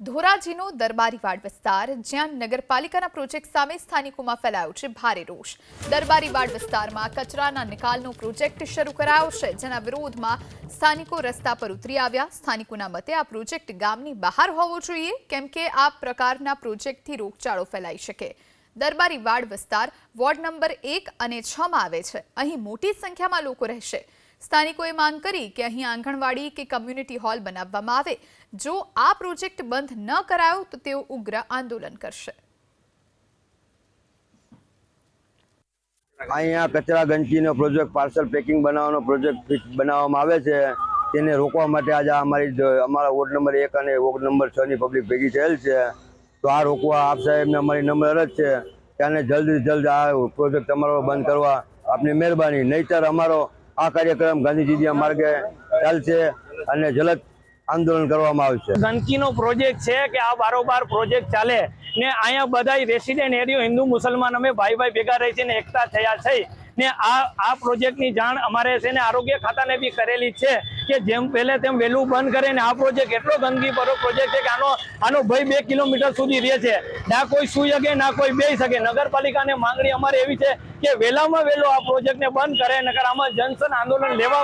ધોરાજીનો દરબારીવાડ વિસ્તાર, જ્યાં નગરપાલિકાના પ્રોજેક્ટ સામે સ્થાનિકોમાં ફેલાયો છે ભારે રોષ. દરબારીવાડ વિસ્તારમાં કચરાના નિકાલનો પ્રોજેક્ટ શરૂ કરાયો છે, જેના વિરોધમાં સ્થાનિકો રસ્તા પર ઉતરી આવ્યા. સ્થાનિકોના મતે આ પ્રોજેક્ટ ગામની બહાર હોવો જોઈએ, કેમ કે આ પ્રકારના પ્રોજેક્ટથી રોગચાળો ફેલાઈ શકે. દરબારીવાડ વિસ્તાર વોર્ડ નંબર એક અને છમાં આવે છે. અહીં મોટી સંખ્યામાં લોકો રહેશે. સ્થાનિકોએ માંગ કરી કે અહીં આંગણવાડી કે કમ્યુનિટી હોલ બનાવવામાં આવે. જો આ પ્રોજેક્ટ બંધ ન કરાયો તો તેઓ ઉગ્ર આંદોલન કરશે. અહીંયા કચરા ગંજીનો પ્રોજેક્ટ પાર્સલ પેકિંગ બનાવવાનો પ્રોજેક્ટ બનાવવામાં આવે છે. તેને રોકવા માટે આજે અમારી અમારા વોર્ડ નંબર એક અને વોર્ડ નંબર છ ની પબ્લિક ભેગી થયેલ છે. તો આ રોકવા આપ સાહેબને અમારી નમ્ર અરજ છે કે આને જલ્દી જલ્દ આ પ્રોજેક્ટ અમારો બંધ કરવા આપની મહેરબાની. નહીતર અમારો આ કાર્યક્રમ ગાંધીજીના માર્ગે ચાલશે અને જલદ આંદોલન કરવામાં આવશે. ગંદકીનો પ્રોજેક્ટ છે કે આ બારોબાર પ્રોજેક્ટ ચાલે ને અહીંયા બધા રેસિડેન્ટ એરિયો હિન્દુ મુસલમાન, અમે ભાઈ ભાઈ ભેગા રહી છે ને એકતા થયા છે. ને આ આ પ્રોજેક્ટની જાણ અમારે છે ને આરોગ્ય ખાતાને બી કરેલી છે કે જેમ પહેલે તેમ વહેલું બંધ કરે ને આ પ્રોજેક્ટ એટલો ગંદકી ભરો પ્રોજેક્ટ છે કે આનો આનો ભય બે કિલોમીટર સુધી રહે છે. ના કોઈ સુઈ શકે, ના કોઈ બે શકે. નગરપાલિકાને માંગણી અમારે એવી છે કે વહેલામાં વહેલો આ પ્રોજેક્ટને બંધ કરે, નકર આમાં જનસન આંદોલન લેવા